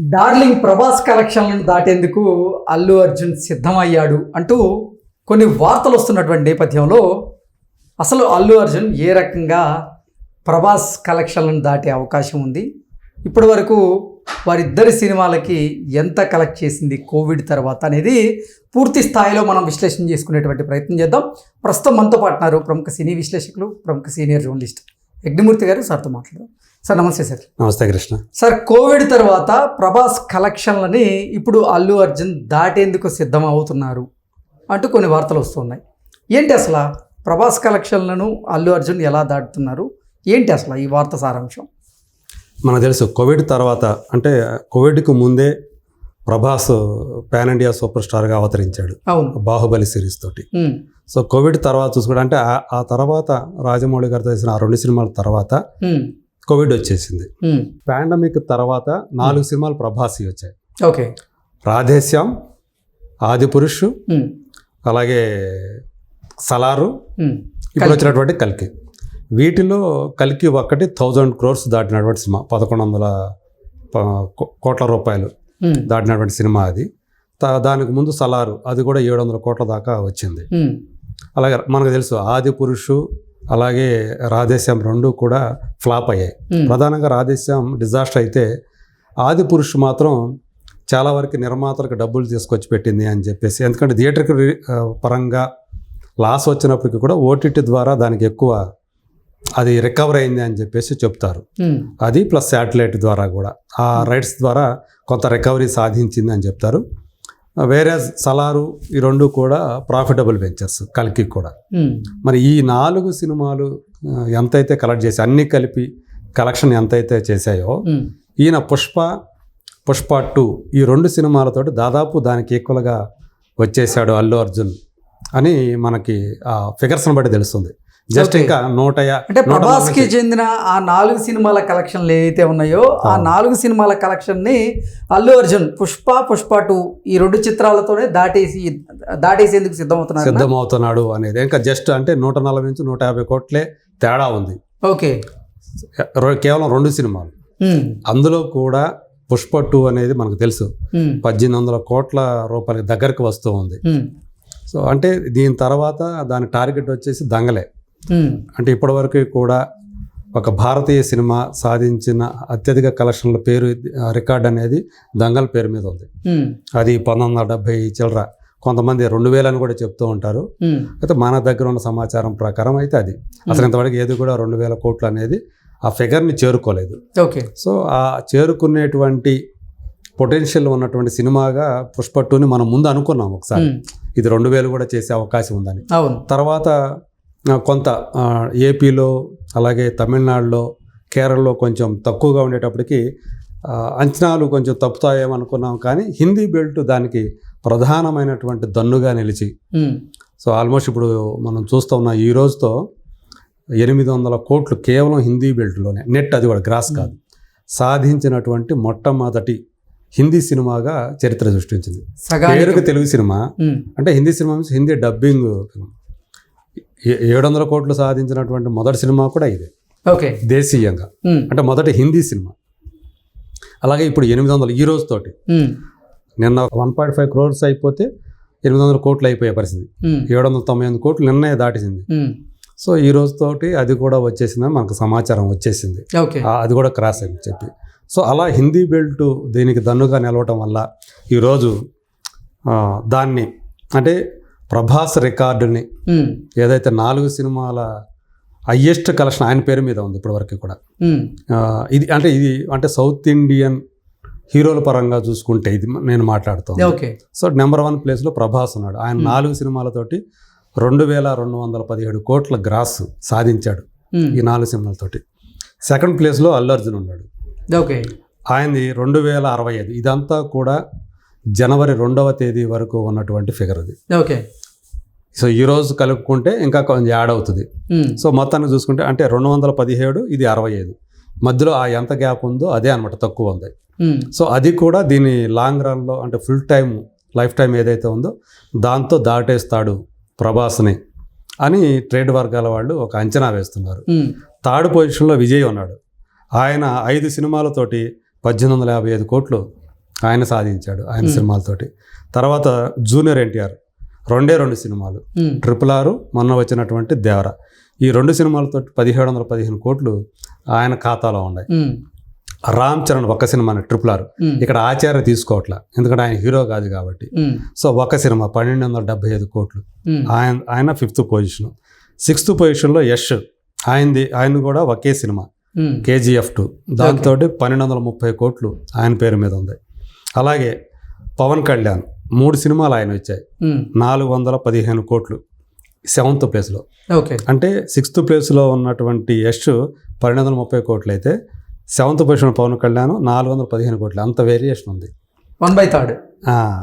Darling Prabhas కలెక్షన్లను దాటేందుకు అల్లు అర్జున్ సిద్ధమయ్యాడు అంటూ కొన్ని వార్తలు వస్తున్నటువంటి నేపథ్యంలో అసలు అల్లు అర్జున్ ఏ రకంగా ప్రభాస్ కలెక్షన్లను దాటే అవకాశం ఉంది? ఇప్పటి వరకు వారిద్దరి సినిమాలకి ఎంత కలెక్ట్ చేసింది కోవిడ్ తర్వాత అనేది పూర్తి స్థాయిలో మనం విశ్లేషణ చేసుకునేటువంటి ప్రయత్నం చేద్దాం. ప్రస్తుతం మనతో పాటున్నారు ప్రముఖ సినీ విశ్లేషకులు ప్రముఖ సీనియర్ జర్నలిస్ట్ యజ్ఞమూర్తి గారు సార్తో మాట్లాడారు సార్ నమస్తే సార్. నమస్తే కృష్ణ. సార్ కోవిడ్ తర్వాత ప్రభాస్ కలెక్షన్లని ఇప్పుడు అల్లు అర్జున్ దాటేందుకు సిద్ధం అవుతున్నారు అంటూ కొన్ని వార్తలు వస్తున్నాయి. ఏంటి అసలు ప్రభాస్ కలెక్షన్లను అల్లు అర్జున్ ఎలా దాటుతున్నారు? ఏంటి అసలు ఈ వార్త సారాంశం? మనకు తెలుసు కోవిడ్ తర్వాత అంటే కోవిడ్కి ముందే ప్రభాస్ పాన్ ఇండియా సూపర్ స్టార్గా అవతరించాడు అవును. బాహుబలి సిరీస్ తోటి. సో కోవిడ్ తర్వాత చూసుకుంటే అంటే ఆ- తర్వాత రాజమౌళి గారితో చేసిన ఆ రెండు సినిమాల తర్వాత కోవిడ్ వచ్చేసింది. పాండమిక్ తర్వాత నాలుగు సినిమాలు ప్రభాస్ వచ్చాయి. ఓకే. రాధేశ్యామ్ ఆదిపురుష్ అలాగే సలారు ఇప్పుడు వచ్చినటువంటి కల్కి. వీటిలో కల్కి ఒక్కటి థౌజండ్ క్రోర్స్ దాటినటువంటి సినిమా పదకొండు వందల కోట్ల రూపాయలు దాటినటువంటి సినిమా అది. దానికి ముందు సలారు అది కూడా ఏడు వందల కోట్ల దాకా వచ్చింది. అలాగే మనకు తెలుసు ఆది పురుషు అలాగే రాధేశ్యాం రెండు కూడా ఫ్లాప్ అయ్యాయి. ప్రధానంగా రాధేశ్యాం డిజాస్టర్ అయితే ఆది పురుషు మాత్రం చాలా వరకు నిర్మాతలకు డబ్బులు తీసుకొచ్చి పెట్టింది అని చెప్పేసి ఎందుకంటే థియేటర్కి పరంగా లాస్ వచ్చినప్పటికీ కూడా ఓటీటీ ద్వారా దానికి ఎక్కువ అది రికవర్ అయింది అని చెప్పేసి చెప్తారు. అది ప్లస్ శాటిలైట్ ద్వారా కూడా. ఆ రైట్స్ ద్వారా కొంత రికవరీ సాధించింది అని చెప్తారు. వేరే సలారు ఈ రెండు కూడా ప్రాఫిటబుల్ వెంచర్స్ కల్కి కూడా. మరి ఈ నాలుగు సినిమాలు ఎంతైతే కలెక్ట్ చేసి అన్నీ కలిపి కలెక్షన్ ఎంతైతే చేశాయో ఈయన పుష్ప పుష్ప టూ ఈ రెండు సినిమాలతోటి దాదాపు దానికి ఈక్వల్గా వచ్చేసాడు అల్లు అర్జున్ అని మనకి ఆ ఫిగర్స్ని బట్టి తెలుస్తుంది. జస్ట్. ఇంకా నూట అంటే ప్రభాస్కి చెందిన ఆ నాలుగు సినిమాల కలెక్షన్లు ఏవైతే ఉన్నాయో ఆ. నాలుగు సినిమాల కలెక్షన్ని అల్లు అర్జున్ పుష్ప పుష్ప టూ ఈ రెండు చిత్రాలతోనే దాటేసి దాటేసేందుకు సిద్ధమవుతున్నారు సిద్ధమవుతున్నాడు అనేది. ఇంకా జస్ట్ అంటే నూట నలభై నుంచి నూట యాభై కోట్లే తేడా ఉంది. ఓకే. కేవలం రెండు సినిమాలు. అందులో కూడా పుష్ప టూ అనేది మనకు తెలుసు. పద్దెనిమిది వందల కోట్ల రూపాయలకి దగ్గరికి వస్తూ ఉంది. సో అంటే దీని తర్వాత దాని టార్గెట్ వచ్చేసి దంగలే. అంటే ఇప్పటివరకు కూడా ఒక భారతీయ సినిమా సాధించిన అత్యధిక కలెక్షన్ల పేరు రికార్డ్ అనేది దంగల్ పేరు మీద ఉంది. ఉమ్, అది పంతొమ్మిది వందల డెబ్బై చిల్లర. కొంతమంది రెండు వేలని కూడా చెప్తూ ఉంటారు. ఉమ్, అయితే మన దగ్గర ఉన్న సమాచారం ప్రకారం అయితే అది. అసలు ఇంతవరకు ఏది కూడా రెండు వేల కోట్లు అనేది ఆ ఫిగర్ని చేరుకోలేదు. ఓకే సో ఆ చేరుకునేటువంటి పొటెన్షియల్ ఉన్నటువంటి సినిమాగా పుష్ప టూని మనం ముందు అనుకున్నాం ఒకసారి. ఇది రెండు వేలు కూడా చేసే అవకాశం ఉందని. అవును. తర్వాత కొంత ఏపీలో అలాగే తమిళనాడులో కేరళలో కొంచెం తక్కువగా ఉండేటప్పటికి అంచనాలు కొంచెం తప్పుతాయేమో అనుకున్నాం కానీ హిందీ బెల్ట్ దానికి ప్రధానమైనటువంటి దన్నుగా నిలిచి. సో ఆల్మోస్ట్ ఇప్పుడు మనం చూస్తూ ఉన్న ఈ రోజుతో ఎనిమిది వందల కోట్లు కేవలం హిందీ బెల్ట్లోనే. నెట్ అది కూడా గ్రాస్ కాదు. సాధించినటువంటి మొట్టమొదటి హిందీ సినిమాగా చరిత్ర సృష్టించింది. పేరుకు తెలుగు సినిమా. అంటే Hindi cinema Hindi dubbing film. ఏడు వందల కోట్లు సాధించినటువంటి మొదటి సినిమా కూడా ఇదే. ఓకే. దేశీయంగా. అంటే మొదటి హిందీ సినిమా. అలాగే ఇప్పుడు ఎనిమిది వందలు ఈ రోజుతోటి. నిన్న వన్ పాయింట్ ఫైవ్ క్రోర్స్ అయిపోతే ఎనిమిది వందల కోట్లు అయిపోయే పరిస్థితి. ఏడు వందల తొంభై ఎనిమిది కోట్లు నిన్నే దాటిసింది. సో ఈ రోజుతోటి అది కూడా వచ్చేసిందని మనకు సమాచారం వచ్చేసింది. అది కూడా క్రాస్ అయింది చెప్పి. సో అలా హిందీ బెల్ట్ దీనికి దన్నుగా నిలవటం వల్ల ఈరోజు దాన్ని అంటే ప్రభాస్ రికార్డుని ఏదైతే నాలుగు సినిమాల హయ్యెస్ట్ కలెక్షన్ ఆయన పేరు మీద ఉంది ఇప్పటివరకు కూడా. ఇది అంటే ఇది అంటే సౌత్ ఇండియన్ హీరోల పరంగా చూసుకుంటే ఇది నేను మాట్లాడుతాను ఓకే. సో నెంబర్ వన్ ప్లేస్లో ప్రభాస్ ఉన్నాడు. ఆయన నాలుగు సినిమాలతోటి రెండు వేల రెండు వందల పదిహేడు కోట్ల గ్రాస్ సాధించాడు ఈ నాలుగు సినిమాలతోటి. సెకండ్ ప్లేస్లో అల్లు అర్జున్ ఉన్నాడు. ఓకే. ఆయనది రెండు వేల అరవై ఐదు. ఇదంతా కూడా జనవరి రెండవ తేదీ వరకు ఉన్నటువంటి ఫిగర్ అది. ఓకే. సో ఈ రోజు కలుపుకుంటే ఇంకా కొంచెం యాడ్ అవుతుంది. సో మొత్తాన్ని చూసుకుంటే అంటే రెండు వందల పదిహేడు ఇది అరవై ఐదు. మధ్యలో ఆ ఎంత గ్యాప్ ఉందో అదే అనమాట తక్కువ ఉంది. సో అది కూడా దీని లాంగ్ రన్లో అంటే ఫుల్ టైం లైఫ్ టైం ఏదైతే ఉందో దాంతో దాటేస్తాడు ప్రభాస్ని అని ట్రేడ్ వర్గాల వాళ్ళు ఒక అంచనా వేస్తున్నారు. థర్డ్ పొజిషన్లో విజయ్ ఉన్నాడు. ఆయన ఐదు సినిమాలతోటి పద్దెనిమిది వందల యాభై ఐదు కోట్లు ఆయన సాధించాడు ఆయన సినిమాలతోటి. తర్వాత జూనియర్ ఎన్టీఆర్ రెండే రెండు సినిమాలు. ట్రిపుల్ ఆరు మొన్న వచ్చినటువంటి దేవర. ఈ రెండు సినిమాలతో పదిహేడు వందల పదిహేను కోట్లు ఆయన ఖాతాలో ఉన్నాయి. రామ్ చరణ్ ఒక్క సినిమా ట్రిపుల్ ఆరు. ఇక్కడ ఆచార్య తీసుకోవట్లా ఎందుకంటే ఆయన హీరో కాదు కాబట్టి. సో ఒక సినిమా పన్నెండు వందల డెబ్బై ఐదు కోట్లు. ఆయన ఆయన ఫిఫ్త్ పొజిషన్. సిక్స్త్ పొజిషన్లో యష్. ఆయనది ఆయన కూడా ఒకే సినిమా. KGF two. దాంతో పన్నెండు వందల ముప్పై కోట్లు ఆయన పేరు మీద ఉంది. అలాగే పవన్ కళ్యాణ్ మూడు సినిమాలు ఆయన వచ్చాయి. నాలుగు వందల పదిహేను కోట్లు సెవెంత్ ప్లేస్లో. ఓకే. అంటే సిక్స్త్ ప్లేస్లో ఉన్నటువంటి యష్ పన్నెండు వందల ముప్పై కోట్లు అయితే సెవెంత్ పొజిషన్ పవన్ కళ్యాణ్ నాలుగు వందల పదిహేను కోట్లు. అంత వేరియేషన్ ఉంది. One by third.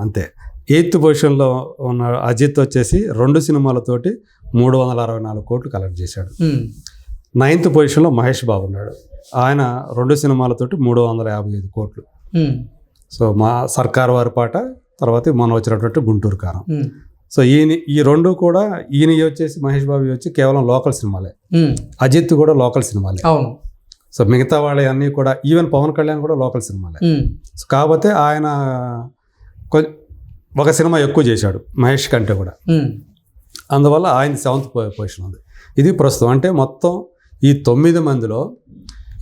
అంతే. ఎయిత్ పొజిషన్లో ఉన్న అజిత్ వచ్చేసి రెండు సినిమాలతోటి మూడు వందల అరవై నాలుగు కోట్లు కలెక్ట్ చేశాడు. నైన్త్ పొజిషన్లో మహేష్ బాబు ఉన్నాడు. ఆయన రెండు సినిమాలతోటి మూడు వందల యాభై ఐదు కోట్లు. సో మా సర్కార్ వారి పాట తర్వాత మొన్న వచ్చినటువంటి గుంటూరు కారం. సో ఈయన ఈ రెండు కూడా ఈయన వచ్చేసి మహేష్ బాబు వచ్చి కేవలం లోకల్ సినిమాలే. అజిత్ కూడా లోకల్ సినిమాలే. అవును. సో మిగతా వాళ్ళ అన్నీ కూడా ఈవెన్ పవన్ కళ్యాణ్ కూడా లోకల్ సినిమాలే. సో కాకపోతే ఆయన ఒక సినిమా ఎక్కువ చేశాడు మహేష్ కంటే కూడా. అందువల్ల ఆయన సెవెంత్ పొజిషన్ ఉంది. ఇది ప్రస్తుతం అంటే మొత్తం ఈ తొమ్మిది మందిలో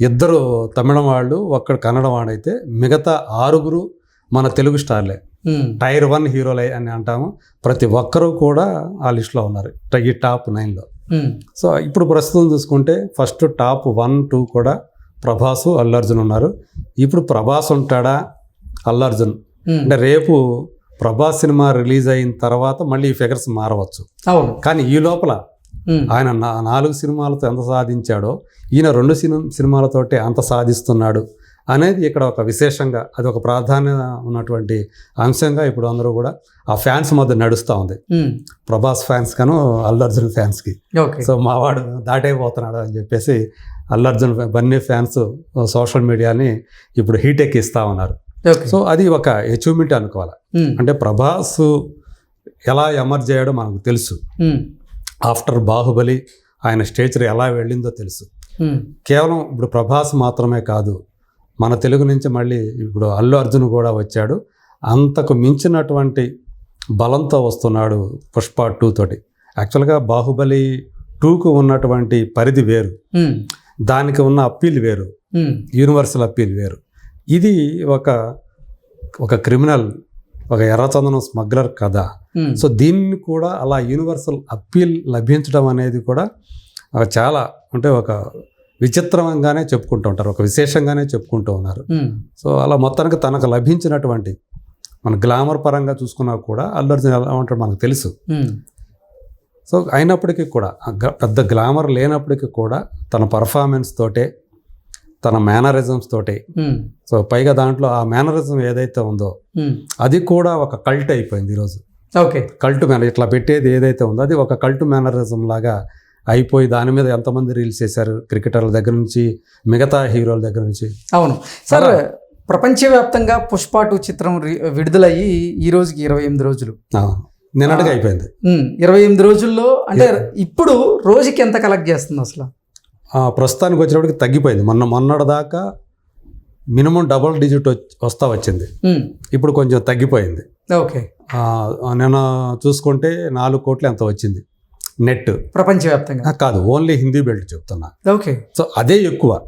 ఇద్దరు తమిళం వాళ్ళు ఒక్కడు కన్నడ వాడైతే మిగతా ఆరుగురు మన తెలుగు స్టార్లే. టైర్ వన్ హీరోలే అని అంటాము. ప్రతి ఒక్కరూ కూడా ఆ లిస్ట్లో ఉన్నారు. ఈ టాప్ నైన్లో. సో ఇప్పుడు ప్రస్తుతం చూసుకుంటే ఫస్ట్ టాప్ వన్ టూ కూడా ప్రభాసు అల్లు అర్జున్ ఉన్నారు. ఇప్పుడు ప్రభాస్ ఉంటాడా? అల్లు అర్జున్. ఉమ్, అంటే రేపు ప్రభాస్ సినిమా రిలీజ్ అయిన తర్వాత మళ్ళీ ఈ ఫిగర్స్ మారవచ్చు. అవును. కానీ ఈ లోపల ఆయన నా- నాలుగు సినిమాలతో ఎంత సాధించాడో ఈయన రెండు సినిమా సినిమాలతోటి అంత సాధిస్తున్నాడు అనేది ఇక్కడ ఒక విశేషంగా అది ఒక ప్రాధాన్యత ఉన్నటువంటి అంశంగా ఇప్పుడు అందరూ కూడా ఆ ఫ్యాన్స్ మధ్య నడుస్తూ ఉంది. ఉమ్, ప్రభాస్ ఫ్యాన్స్ కను అల్లు అర్జున్ ఫ్యాన్స్కి. సో మావాడు దాటైపోతున్నాడు అని చెప్పేసి అల్లు అర్జున్ బన్నీ ఫ్యాన్స్ సోషల్ మీడియాని ఇప్పుడు హీట్ ఎక్కిస్తూ ఉన్నారు. సో అది ఒక అచీవ్మెంట్ అనుకోవాలి. ఉమ్, అంటే ప్రభాస్ ఎలా ఎమర్జ్ అయ్యాడో మనకు తెలుసు. ఆఫ్టర్ బాహుబలి ఆయన స్టేచర్ ఎలా వెళ్ళిందో తెలుసు. కేవలం ఇప్పుడు ప్రభాస్ మాత్రమే కాదు మన తెలుగు నుంచి మళ్ళీ ఇప్పుడు అల్లు అర్జున్ కూడా వచ్చాడు. అంతకు మించినటువంటి బలంతో వస్తున్నాడు పుష్ప టూ తోటి. యాక్చువల్గా బాహుబలి టూకు ఉన్నటువంటి పరిధి వేరు. దానికి ఉన్న అప్పీల్ వేరు. యూనివర్సల్ అప్పీల్ వేరు. ఇది ఒక ఒక క్రిమినల్ ఒక ఎర్రచందనం స్మగ్లర్ కథ. సో దీన్ని కూడా అలా యూనివర్సల్ అప్పీల్ లభించడం అనేది కూడా చాలా అంటే ఒక విచిత్రంగానే చెప్పుకుంటూ ఉంటారు ఒక విశేషంగానే చెప్పుకుంటూ ఉన్నారు. సో అలా మొత్తానికి తనకు లభించినటువంటి మన గ్లామర్ పరంగా చూసుకున్నా కూడా అల్లు అర్జున్ ఎలా ఉంటాడు మనకు తెలుసు. సో అయినప్పటికీ కూడా పెద్ద గ్లామర్ లేనప్పటికీ కూడా తన పర్ఫార్మెన్స్ తోటే తన మేనరిజమ్స్ తోటే. సో పైగా దాంట్లో ఆ మేనరిజం ఏదైతే ఉందో అది కూడా ఒక కల్ట్ అయిపోయింది ఈరోజు. ఓకే. కల్ట్ మేనర్ ఇట్లా పెట్టేది ఏదైతే ఉందో అది ఒక కల్ట్ మేనరిజం లాగా అయిపోయి దాని మీద ఎంతమంది రీల్స్ చేశారు? క్రికెటర్ల దగ్గర నుంచి మిగతా హీరోల దగ్గర నుంచి. అవును. సార్ ప్రపంచవ్యాప్తంగా పుష్ప టూ చిత్రం విడుదలయ్యి ఈ రోజుకి ఇరవై ఎనిమిది రోజులు. నిన్నటిగా అయిపోయింది. ఇరవై ఎనిమిది రోజుల్లో అంటే ఇప్పుడు రోజుకి ఎంత కలెక్ట్ చేస్తుంది అసలు? ప్రస్తుతానికి వచ్చినప్పటికి తగ్గిపోయింది. మొన్న మొన్నటి దాకా మినిమం డబుల్ డిజిట్ వస్తా వచ్చింది. ఇప్పుడు కొంచెం తగ్గిపోయింది. ఓకే. ఆ, నిన్న చూసుకుంటే నాలుగు కోట్లు ఎంత వచ్చింది. నెట్. ప్రపంచవ్యాప్తంగా. కాదు ఓన్లీ హిందీ బెల్ట్ చెప్తున్నా. ఓకే. సో అదే ఎక్కువ.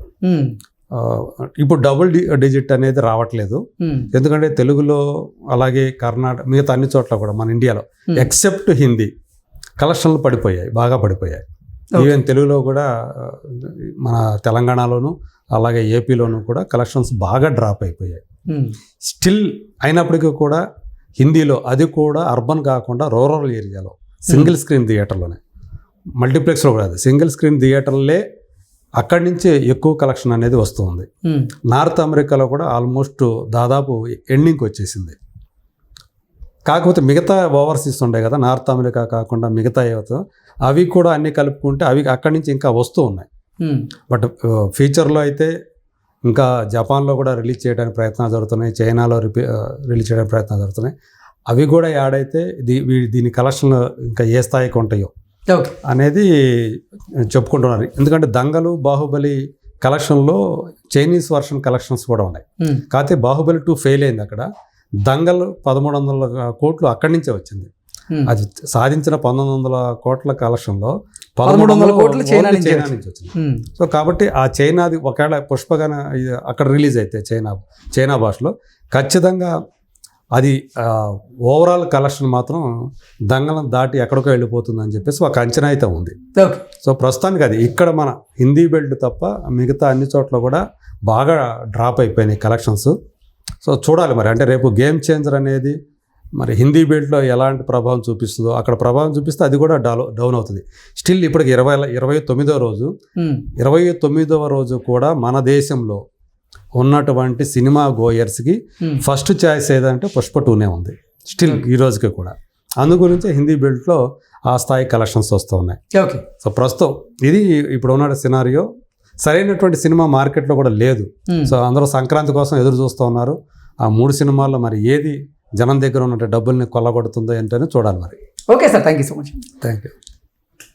ఇప్పుడు డబుల్ డి డిజిట్ అనేది రావట్లేదు. ఎందుకంటే తెలుగులో అలాగే కర్ణాటక మిగతా అన్ని చోట్ల కూడా మన ఇండియాలో. ఎక్సెప్ట్ హిందీ. కలెక్షన్లు పడిపోయాయి బాగా పడిపోయాయి. ఈవెన్ తెలుగులో కూడా మన తెలంగాణలోను అలాగే ఏపీలోను కూడా కలెక్షన్స్ బాగా డ్రాప్ అయిపోయాయి. స్టిల్ అయినప్పటికీ కూడా హిందీలో అది కూడా అర్బన్ కాకుండా రూరల్ ఏరియాలో సింగిల్ స్క్రీన్ థియేటర్లోనే మల్టీప్లెక్స్లో కూడా అది. సింగిల్ స్క్రీన్ థియేటర్లే అక్కడి నుంచి ఎక్కువ కలెక్షన్ అనేది వస్తుంది. నార్త్ అమెరికాలో కూడా ఆల్మోస్ట్ దాదాపు ఎండింగ్కి వచ్చేసింది. కాకపోతే మిగతా ఓవర్సీస్ ఉండే కదా నార్త్ అమెరికా కాకుండా మిగతా ఏవతో అవి కూడా అన్ని కలుపుకుంటే అవి అక్కడి నుంచి ఇంకా వస్తూ ఉన్నాయి. బట్ ఫ్యూచర్లో అయితే ఇంకా జపాన్లో కూడా రిలీజ్ చేయడానికి ప్రయత్నాలు జరుగుతున్నాయి. చైనాలో రిలీజ్ చేయడానికి ప్రయత్నాలు జరుగుతున్నాయి. అవి కూడా యాడ్ అయితే దీ దీని కలెక్షన్లు ఇంకా ఏ స్థాయికి ఉంటాయో అనేది చెప్పుకుంటున్నారు. ఎందుకంటే దంగలు బాహుబలి కలెక్షన్లో చైనీస్ వర్షన్ కలెక్షన్స్ కూడా ఉన్నాయి. కాకపోతే బాహుబలి టూ ఫెయిల్ అయింది అక్కడ. దంగల్ పదమూడు వందల కోట్లు అక్కడి నుంచే వచ్చింది. అది సాధించిన పంతొమ్మిది వందల కోట్ల కలెక్షన్లో పదమూడు వందల కోట్లు చైనా నుంచి వచ్చింది. సో కాబట్టి ఆ చైనాది ఒకవేళ పుష్పగాన అక్కడ రిలీజ్ అయితే చైనా చైనా భాషలో ఖచ్చితంగా అది ఓవరాల్ కలెక్షన్ మాత్రం దంగలం దాటి ఎక్కడికో వెళ్ళిపోతుంది అని చెప్పేసి ఒక అంచనా అయితే ఉంది. సో ప్రస్తుతానికి అది ఇక్కడ మన హిందీ బెల్ట్ తప్ప మిగతా అన్ని చోట్ల కూడా బాగా డ్రాప్ అయిపోయినాయి కలెక్షన్స్. సో చూడాలి మరి అంటే రేపు గేమ్ చేంజర్ అనేది మరి హిందీ బెల్ట్లో ఎలాంటి ప్రభావం చూపిస్తుందో అక్కడ ప్రభావం చూపిస్తే అది కూడా డౌ డౌన్ అవుతుంది. స్టిల్ ఇప్పటికి ఇరవై ఇరవై తొమ్మిదో రోజు ఇరవై తొమ్మిదవ రోజు కూడా మన దేశంలో ఉన్నటువంటి సినిమా గోయర్స్కి. ఫస్ట్ ఛాయిస్ ఏదంటే పుష్ప టూనే ఉంది. స్టిల్ ఈ రోజుకి కూడా. అందు గురించి హిందీ బెల్ట్లో ఆ స్థాయి కలెక్షన్స్ వస్తూ ఉన్నాయి. ఓకే. సో ప్రస్తుతం ఇది ఇప్పుడు ఉన్న సినారియో. సరైనటువంటి సినిమా మార్కెట్లో కూడా లేదు. సో అందరూ సంక్రాంతి కోసం ఎదురు చూస్తూ ఉన్నారు. ఆ మూడు సినిమాల్లో మరి ఏది జనం దగ్గర ఉన్న డబ్బుల్ని కొల్లగొడుతుందో ఏంటని చూడాలి మరి. Okay sir thank you so much thank you